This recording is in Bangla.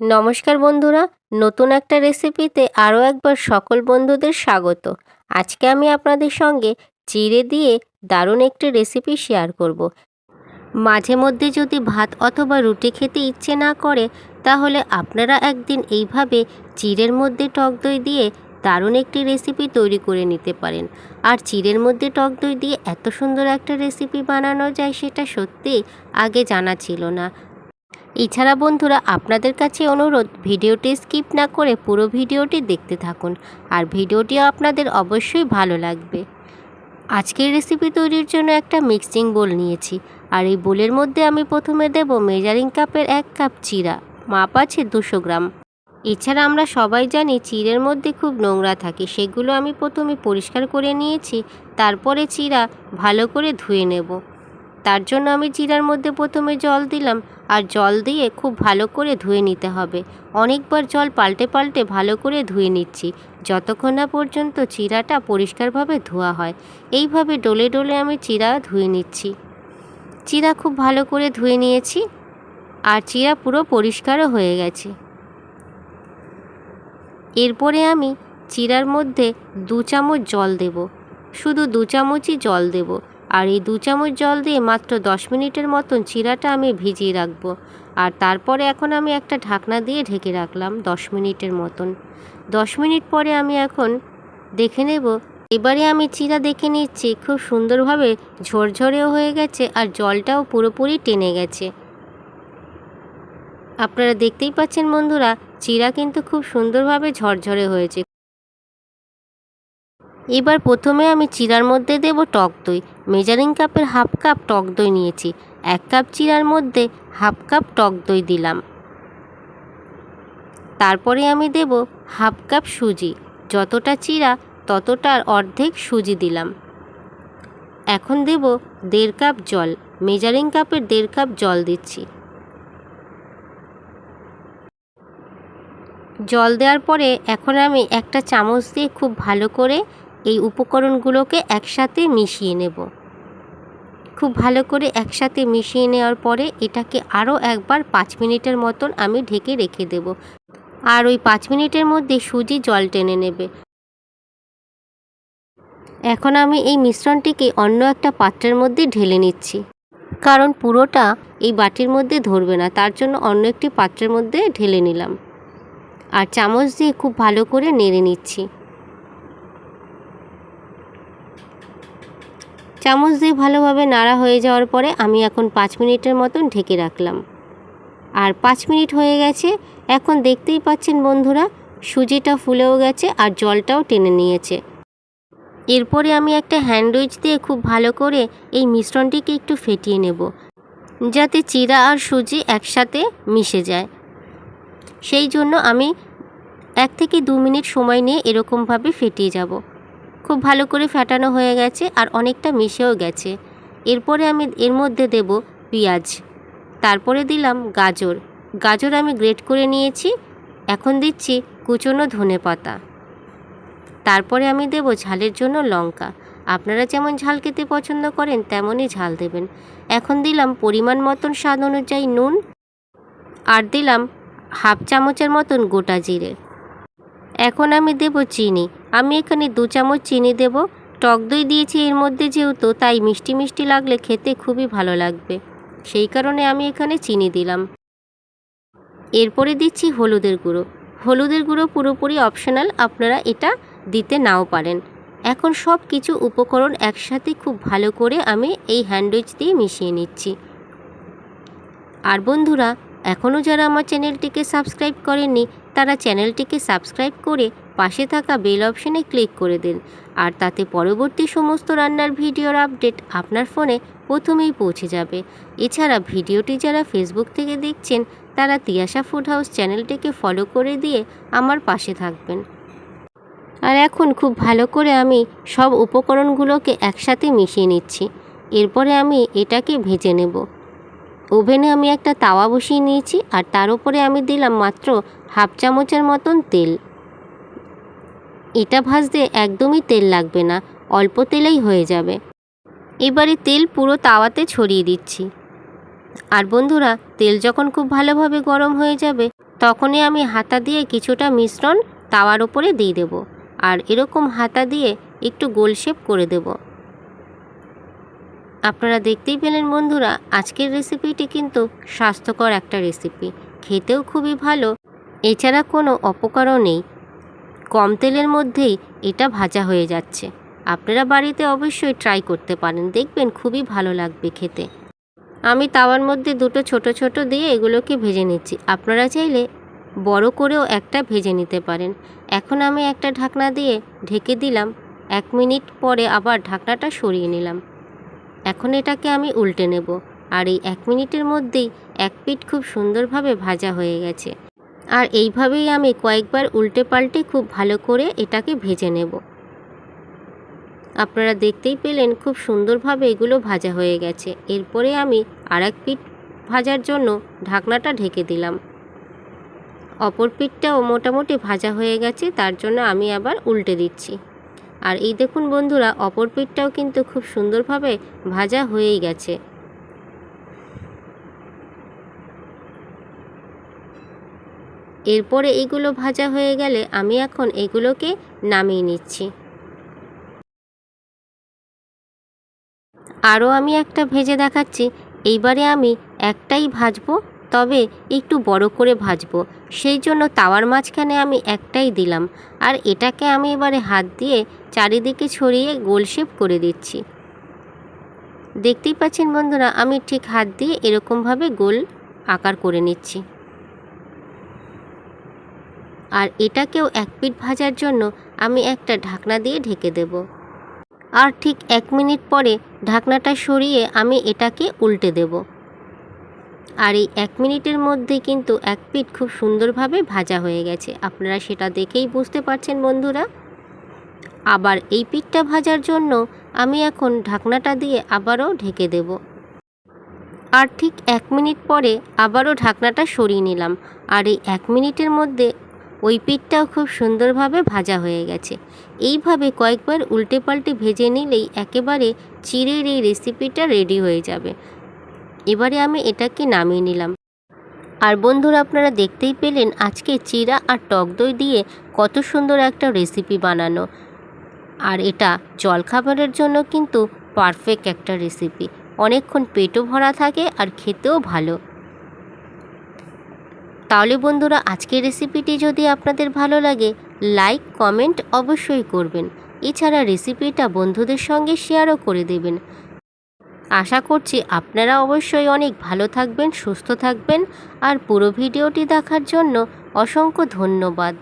নমস্কার বন্ধুরা, নতুন একটা রেসিপিতে আরও একবার সকল বন্ধুদের স্বাগত। আজকে আমি আপনাদের সঙ্গে চিড়ে দিয়ে দারুণ একটি রেসিপি শেয়ার করব। মাঝে মধ্যে যদি ভাত অথবা রুটি খেতে ইচ্ছে না করে, তাহলে আপনারা একদিন এইভাবে চিড়ের মধ্যে টক দই দিয়ে দারুণ একটি রেসিপি তৈরি করে নিতে পারেন। আর চিড়ের মধ্যে টক দই দিয়ে এত সুন্দর একটা রেসিপি বানানো যায়, সেটা সত্যি আগে জানা ছিল না। এছাড়া বন্ধুরা, আপনাদের কাছে অনুরোধ, ভিডিওটি স্কিপ না করে পুরো ভিডিওটি দেখতে থাকুন, আর ভিডিওটি আপনাদের অবশ্যই ভালো লাগবে। আজকের রেসিপি তৈরির জন্য একটা মিক্সিং বোল নিয়েছি, আর এই বোলের মধ্যে আমি প্রথমে দেব মেজারিং কাপের এক কাপ চিরা, মাপ আছে দুশো গ্রাম। এছাড়া আমরা সবাই জানি চিড়ের মধ্যে খুব নোংরা থাকে, সেগুলো আমি প্রথমে পরিষ্কার করে নিয়েছি, তারপরে চিরা ভালো করে ধুয়ে নেব। তার জন্য আমি চিরার মধ্যে প্রথমে জল দিলাম আর জল দিয়ে খুব ভালো করে ধুয়ে নিতে হবে। অনেকবার জল পাল্টে পাল্টে ভালো করে ধুয়ে নিচ্ছি। যতক্ষণ না পর্যন্ত চিরাটা পরিষ্কারভাবে ধোয়া হয়। এইভাবে ডলে ডলে আমি চিরা ধুয়ে নিচ্ছি। চিরা খুব ভালো করে ধুয়ে নিয়েছি আর চিরা পুরো পরিষ্কারও হয়ে গেছে। এরপরে আমি চিরার মধ্যে দু চামচ জল দেব। শুধু দু চামচই জল দেব। আর এই দু চামচ জল দিয়ে মাত্র দশ মিনিটের মতন চিরাটা আমি ভিজিয়ে রাখব। আর তারপরে এখন আমি একটা ঢাকনা দিয়ে ঢেকে রাখলাম দশ মিনিটের মতন। দশ মিনিট পরে আমি এখন দেখে নেব। এবারে আমি চিরা দেখে নিচ্ছি, খুব সুন্দরভাবে ঝরঝরেও হয়ে গেছে আর জলটাও পুরোপুরি টেনে গেছে। আপনারা দেখতেই পাচ্ছেন বন্ধুরা, চিরা কিন্তু খুব সুন্দরভাবে ঝরঝরে হয়েছে। এবার প্রথমে আমি চিরার মধ্যে দেব টক দই। মেজারিং কাপের হাফ কাপ টক দই নিয়েছি। এক কাপ চিরার মধ্যে হাফ কাপ টক দই দিলাম। তারপরে আমি দেব হাফ কাপ সুজি। যতটা চিরা, ততটার অর্ধেক সুজি দিলাম। এখন দেব দেড় কাপ জল। মেজারিং কাপের দেড় কাপ জল দিচ্ছি। জল দেওয়ার পরে এখন আমি একটা চামচ দিয়ে খুব ভালো করে এই উপকরণগুলোকে একসাথে মিশিয়ে নেব। খুব ভালো করে একসাথে মিশিয়ে নেওয়ার পরে এটাকে আরও একবার পাঁচ মিনিটের মতন আমি ঢেকে রেখে দেব। আর ওই পাঁচ মিনিটের মধ্যে সুজি জল টেনে নেবে। এখন আমি এই মিশ্রণটিকে অন্য একটা পাত্রের মধ্যে ঢেলে নিচ্ছি। কারণ পুরোটা এই বাটির মধ্যে ধরবে না, তার জন্য অন্য একটি পাত্রের মধ্যে ঢেলে নিলাম। আর চামচ দিয়ে খুব ভালো করে নেড়ে নিচ্ছি। চামচ দিয়ে ভালোভাবে নাড়া হয়ে যাওয়ার পরে আমি এখন পাঁচ মিনিটের মতন ঢেকে রাখলাম। আর পাঁচ মিনিট হয়ে গেছে, এখন দেখতেই পাচ্ছেন বন্ধুরা, সুজিটা ফুলেও গেছে আর জলটাও টেনে নিয়েছে। এরপরে আমি একটা হ্যান্ডউইচ দিয়ে খুব ভালো করে এই মিশ্রণটিকে একটু ফেটিয়ে নেব, যাতে চিরা আর সুজি একসাথে মিশে যায়। সেই জন্য আমি এক থেকে দু মিনিট সময় নিয়ে এরকমভাবে ফেটিয়ে যাব। খুব ভালো করে ফেটানো হয়ে গেছে আর অনেকটা মিশেও গেছে। এরপরে আমি এর মধ্যে দেব পেঁয়াজ। তারপরে দিলাম গাজর। গাজর আমি গ্রেট করে নিয়েছি। এখন দিচ্ছি কুচনো ধনে পাতা। তারপরে আমি দেব ঝালের জন্য লঙ্কা। আপনারা যেমন ঝাল খেতে পছন্দ করেন, তেমনই ঝাল দেবেন। এখন দিলাম পরিমাণ মতন স্বাদ অনুযায়ী নুন। আর দিলাম হাফ চামচের মতন গোটা জিরে। এখন আমি দেব চিনি। আমি এখানে দু চামচ চিনি দেব। টক দই দিয়েছি এর মধ্যে যেহেতু, তাই মিষ্টি মিষ্টি লাগলে খেতে খুবই ভালো লাগবে। সেই কারণে আমি এখানে চিনি দিলাম। এরপরে দিচ্ছি হলুদের গুঁড়ো। হলুদের গুঁড়ো পুরোপুরি অপশনাল আপনারা এটা দিতে নাও পারেন। এখন সব কিছু উপকরণ একসাথে খুব ভালো করে আমি এই হ্যান্ডউইচ দিয়ে মিশিয়ে নিচ্ছি। আর বন্ধুরা, এখনও যারা আমার চ্যানেলটিকে সাবস্ক্রাইব করেননি তারা চ্যানেলটিকে সাবস্ক্রাইব করে পাশে থাকা বেল অপশনে ক্লিক করে দিন। আর তাতে পরবর্তী সমস্ত রান্নার ভিডিওর আপডেট আপনার ফোনে প্রথমেই পৌঁছে যাবে। এছাড়া ভিডিওটি যারা ফেসবুক থেকে দেখছেন, তারা তিয়াশা ফুড হাউস চ্যানেলটিকে ফলো করে দিয়ে আমার পাশে থাকবেন। আর এখন খুব ভালো করে আমি সব উপকরণগুলোকে একসাথে মিশিয়ে নিচ্ছি। এরপরে আমি এটাকে ভেজে নেব। ওভেনে আমি একটা তাওয়া বসিয়ে নিয়েছি আর তার উপরে আমি দিলাম মাত্র হাফ চামচের মতন তেল। এটা ভাজতে একদমই তেল লাগবে না, অল্প তেলেই হয়ে যাবে। এবারে তেল পুরো তাওয়াতে ছড়িয়ে দিচ্ছি। আর বন্ধুরা, তেল যখন খুব ভালোভাবে গরম হয়ে যাবে, তখনই আমি হাতা দিয়ে কিছুটা মিশ্রণ তাওয়ার ওপরে দিয়ে দেব। আর এরকম হাতা দিয়ে একটু গোল শেপ করে দেব। আপনারা দেখতেই পেলেন বন্ধুরা, আজকের রেসিপিটি কিন্তু স্বাস্থ্যকর একটা রেসিপি খেতেও খুবই ভালো, এছাড়া কোনো অপকারও নেই। কম তেলের মধ্যেই এটা ভাজা হয়ে যাচ্ছে। আপনারা বাড়িতে অবশ্যই ট্রাই করতে পারেন, দেখবেন খুবই ভালো লাগবে খেতে। আমি তাওয়ার মধ্যে দুটো ছোট ছোট দিয়ে এগুলোকে ভেজে নিচ্ছি। আপনারা চাইলে বড় করেও একটা ভেজে নিতে পারেন। এখন আমি একটা ঢাকনা দিয়ে ঢেকে দিলাম। এক মিনিট পরে আবার ঢাকনাটা সরিয়ে নিলাম। এখন এটাকে আমি উল্টে নেব। আর এই এক মিনিটের মধ্যেই এক পিঠ খুব সুন্দরভাবে ভাজা হয়ে গেছে। আর এইভাবেই আমি কয়েকবার উল্টে পাল্টে খুব ভালো করে এটাকে ভেজে নেব। আপনারা দেখতেই পেলেন খুব সুন্দরভাবে এগুলো ভাজা হয়ে গেছে। এরপরে আমি আর এক পিঠ ভাজার জন্য ঢাকনাটা ঢেকে দিলাম। অপর পিঠটাও মোটামুটি ভাজা হয়ে গেছে, তার জন্য আমি আবার উল্টে দিচ্ছি। আর এই দেখুন বন্ধুরা, অপর পিঠটাও কিন্তু খুব সুন্দরভাবে ভাজা হয়েই গেছে। এরপরে এগুলো ভাজা হয়ে গেলে আমি এখন এগুলোকে নামিয়ে নিচ্ছি। আরও আমি একটা ভেজে দেখাচ্ছি। এইবারে আমি একটাই ভাজবো তবে একটু বড় করে ভাজবো। সেই জন্য তাওয়ার মাঝখানে আমি একটাই দিলাম। আর এটাকে আমি এবারে হাত দিয়ে চারিদিকে ছড়িয়ে গোল শেপ করে দিচ্ছি। দেখতেই পাচ্ছেন বন্ধুরা, আমি ঠিক হাত দিয়ে এরকমভাবে গোল আকার করে নিচ্ছি। আর এটাকেও এক পিঠ ভাজার জন্য আমি একটা ঢাকনা দিয়ে ঢেকে দেব। আর ঠিক এক মিনিট পরে ঢাকনাটা সরিয়ে আমি এটাকে উল্টে দেব। আর এই এক মিনিটের মধ্যে কিন্তু এক পিঠ খুব সুন্দরভাবে ভাজা হয়ে গেছে। আপনারা সেটা দেখেই বুঝতে পারছেন, বন্ধুরা। আবার এই পিঠটা ভাজার জন্য আমি এখন ঢাকনাটা দিয়ে আবারও ঢেকে দেব। আর ঠিক এক মিনিট পরে আবারও ঢাকনাটা সরিয়ে নিলাম। আর এই এক মিনিটের মধ্যে ওই পিঠটাও খুব সুন্দরভাবে ভাজা হয়ে গেছে। এইভাবে কয়েকবার উল্টে পাল্টে ভেজে নিলেই একেবারে চিড়ের এই রেসিপিটা রেডি হয়ে যাবে। এবারে আমি এটাকে নামিয়ে নিলাম। আর বন্ধুরা, আপনারা দেখতেই পেলেন আজকে চিরা আর টক দই দিয়ে কত সুন্দর একটা রেসিপি বানানো। আর এটা জলখাবারের জন্য কিন্তু পারফেক্ট একটা রেসিপি অনেকক্ষণ পেটও ভরা থাকে আর খেতেও ভালো। তাহলে বন্ধুরা, আজকের রেসিপিটি যদি আপনাদের ভালো লাগে লাইক কমেন্ট অবশ্যই করবেন। এছাড়া রেসিপিটা বন্ধুদের সঙ্গে শেয়ারও করে দেবেন। আশা করছি আপনারা অবশ্যই অনেক ভালো থাকবেন, সুস্থ থাকবেন। আর পুরো ভিডিওটি দেখার জন্য অসংখ্য ধন্যবাদ।